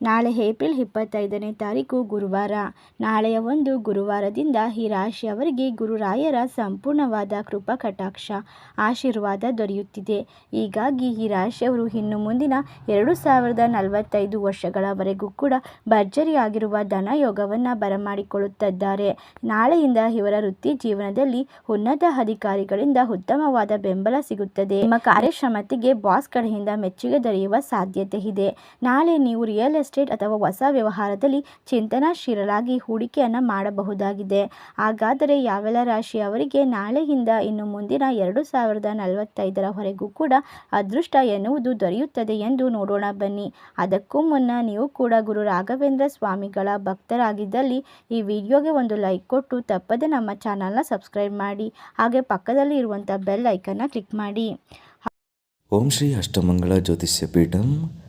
ನಾಳೆ ಏಪ್ರಿಲ್ ಇಪ್ಪತ್ತೈದನೇ ತಾರೀಕು ಗುರುವಾರ. ನಾಳೆಯ ಒಂದು ಗುರುವಾರದಿಂದ ಈ ರಾಶಿಯವರಿಗೆ ಗುರುರಾಯರ ಸಂಪೂರ್ಣವಾದ ಕೃಪಾ ಕಟಾಕ್ಷ, ಆಶೀರ್ವಾದ ದೊರೆಯುತ್ತಿದೆ. ಹೀಗಾಗಿ ಈ ರಾಶಿಯವರು ಇನ್ನು ಮುಂದಿನ ಎರಡು ಸಾವಿರದ ನಲವತ್ತೈದು ವರ್ಷಗಳವರೆಗೂ ಕೂಡ ಭರ್ಜರಿಯಾಗಿರುವ ಧನಯೋಗವನ್ನು ಬರಮಾಡಿಕೊಳ್ಳುತ್ತಿದ್ದಾರೆ. ನಾಳೆಯಿಂದ ಇವರ ವೃತ್ತಿ ಜೀವನದಲ್ಲಿ ಉನ್ನತ ಅಧಿಕಾರಿಗಳಿಂದ ಉತ್ತಮವಾದ ಬೆಂಬಲ ಸಿಗುತ್ತದೆ. ನಿಮ್ಮ ಕಾರ್ಯಕ್ಷಮತೆಗೆ ಬಾಸ್ ಕಡೆಯಿಂದ ಮೆಚ್ಚುಗೆ ದೊರೆಯುವ ಸಾಧ್ಯತೆ ಇದೆ. ನಾಳೆ ನೀವು ರಿಯಲ್ ಅಥವಾ ಹೊಸ ವ್ಯವಹಾರದಲ್ಲಿ ಚಿಂತನಾಶೀಲರಾಗಿ ಹೂಡಿಕೆಯನ್ನು ಮಾಡಬಹುದಾಗಿದೆ. ಹಾಗಾದರೆ ಯಾವೆಲ್ಲ ರಾಶಿಯವರಿಗೆ ನಾಳೆಯಿಂದ ಇನ್ನು ಮುಂದಿನ ಎರಡು ಸಾವಿರದ ನಲವತ್ತೈದರವರೆಗೂ ಕೂಡ ಅದೃಷ್ಟ ಎನ್ನುವುದು ದೊರೆಯುತ್ತದೆ ಎಂದು ನೋಡೋಣ ಬನ್ನಿ. ಅದಕ್ಕೂ ಮುನ್ನ ನೀವು ಕೂಡ ಗುರು ರಾಘವೇಂದ್ರ ಸ್ವಾಮಿಗಳ ಭಕ್ತರಾಗಿದ್ದಲ್ಲಿ ಈ ವಿಡಿಯೋಗೆ ಒಂದು ಲೈಕ್ ಕೊಟ್ಟು ತಪ್ಪದೆ ನಮ್ಮ ಚಾನಲ್ನ ಸಬ್ಸ್ಕ್ರೈಬ್ ಮಾಡಿ, ಹಾಗೆ ಪಕ್ಕದಲ್ಲಿ ಇರುವಂಥ ಬೆಲ್ ಐಕನ್ನ ಕ್ಲಿಕ್ ಮಾಡಿ. ಓಂ ಶ್ರೀ ಅಷ್ಟಮಂಗಳ ಜ್ಯೋತಿಷ್ಯ ಪೀಠಂ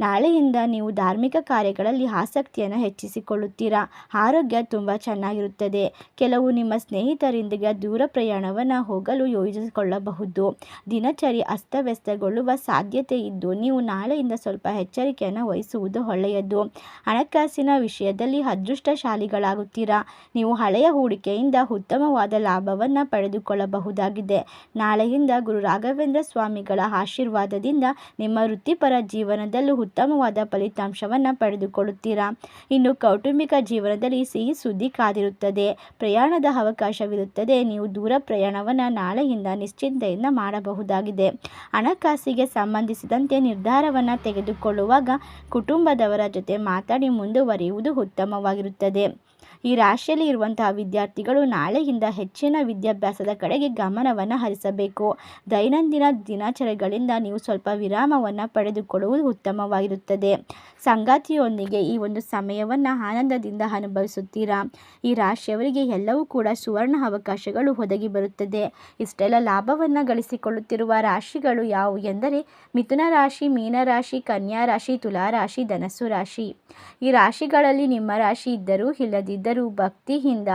ನಾಳೆಯಿಂದ ನೀವು ಧಾರ್ಮಿಕ ಕಾರ್ಯಗಳಲ್ಲಿ ಆಸಕ್ತಿಯನ್ನು ಹೆಚ್ಚಿಸಿಕೊಳ್ಳುತ್ತೀರಾ? ಆರೋಗ್ಯ ತುಂಬ ಚೆನ್ನಾಗಿರುತ್ತದೆ. ಕೆಲವು ನಿಮ್ಮ ಸ್ನೇಹಿತರೊಂದಿಗೆ ದೂರ ಪ್ರಯಾಣವನ್ನು ಹೋಗಲು ಯೋಜಿಸಿಕೊಳ್ಳಬಹುದು. ದಿನಚರಿ ಅಸ್ತವ್ಯಸ್ತಗೊಳ್ಳುವ ಸಾಧ್ಯತೆ ಇದ್ದು, ನೀವು ನಾಳೆಯಿಂದ ಸ್ವಲ್ಪ ಎಚ್ಚರಿಕೆಯನ್ನು ವಹಿಸುವುದು ಒಳ್ಳೆಯದು. ಹಣಕಾಸಿನ ವಿಷಯದಲ್ಲಿ ಅದೃಷ್ಟಶಾಲಿಗಳಾಗುತ್ತೀರಾ? ನೀವು ಹಳೆಯ ಹೂಡಿಕೆಯಿಂದ ಉತ್ತಮವಾದ ಲಾಭವನ್ನು ಪಡೆದುಕೊಳ್ಳಬಹುದಾಗಿದೆ. ನಾಳೆಯಿಂದ ಗುರು ರಾಘವೇಂದ್ರ ಸ್ವಾಮಿಗಳ ಆಶೀರ್ವಾದದಿಂದ ನಿಮ್ಮ ವೃತ್ತಿಪರ ಜೀವನದಲ್ಲೂ ಉತ್ತಮವಾದ ಫಲಿತಾಂಶವನ್ನು ಪಡೆದುಕೊಳ್ಳುತ್ತೀರಾ? ಇನ್ನು ಕೌಟುಂಬಿಕ ಜೀವನದಲ್ಲಿ ಸಿಹಿ ಸುದ್ದಿ ಕಾದಿರುತ್ತದೆ. ಪ್ರಯಾಣದ ಅವಕಾಶವಿರುತ್ತದೆ. ನೀವು ದೂರ ಪ್ರಯಾಣವನ್ನು ನಾಳೆಯಿಂದ ನಿಶ್ಚಿಂತೆಯಿಂದ ಮಾಡಬಹುದಾಗಿದೆ. ಹಣಕಾಸಿಗೆ ಸಂಬಂಧಿಸಿದಂತೆ ನಿರ್ಧಾರವನ್ನು ತೆಗೆದುಕೊಳ್ಳುವಾಗ ಕುಟುಂಬದವರ ಜೊತೆ ಮಾತಾಡಿ ಮುಂದುವರಿಯುವುದು ಉತ್ತಮವಾಗಿರುತ್ತದೆ. ಈ ರಾಶಿಯಲ್ಲಿ ಇರುವಂತಹ ವಿದ್ಯಾರ್ಥಿಗಳು ನಾಳೆಯಿಂದ ಹೆಚ್ಚಿನ ವಿದ್ಯಾಭ್ಯಾಸದ ಕಡೆಗೆ ಗಮನವನ್ನು ಹರಿಸಬೇಕು. ದೈನಂದಿನ ದಿನಚರಿಗಳಿಂದ ನೀವು ಸ್ವಲ್ಪ ವಿರಾಮವನ್ನು ಪಡೆದುಕೊಳ್ಳುವುದು ಉತ್ತಮವಾಗಿರುತ್ತದೆ. ಸಂಗಾತಿಯೊಂದಿಗೆ ಈ ಒಂದು ಸಮಯವನ್ನು ಆನಂದದಿಂದ ಅನುಭವಿಸುತ್ತೀರಾ? ಈ ರಾಶಿಯವರಿಗೆ ಎಲ್ಲವೂ ಕೂಡ ಸುವರ್ಣ ಅವಕಾಶಗಳು ಒದಗಿ ಬರುತ್ತದೆ. ಇಷ್ಟೆಲ್ಲ ಲಾಭವನ್ನು ಗಳಿಸಿಕೊಳ್ಳುತ್ತಿರುವ ರಾಶಿಗಳು ಯಾವುವು ಎಂದರೆ, ಮಿಥುನ ರಾಶಿ ಮೀನರಾಶಿ ಕನ್ಯಾ ರಾಶಿ, ತುಲಾ ರಾಶಿ, ಧನಸ್ಸು ರಾಶಿ. ಈ ರಾಶಿಗಳಲ್ಲಿ ನಿಮ್ಮ ರಾಶಿ ಇದ್ದರೂ ಇಲ್ಲದಿದ್ದರೂ ಭಕ್ತಿಯಿಂದ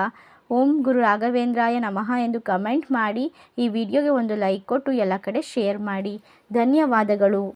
ಓಂ ಗುರು ರಾಘವೇಂದ್ರಾಯ ನಮಃ ಎಂದು ಕಮೆಂಟ್ ಮಾಡಿ, ಈ ವಿಡಿಯೋಗೆ ಒಂದು ಲೈಕ್ ಕೊಟ್ಟು ಎಲ್ಲ ಕಡೆ ಶೇರ್ ಮಾಡಿ. ಧನ್ಯವಾದಗಳು.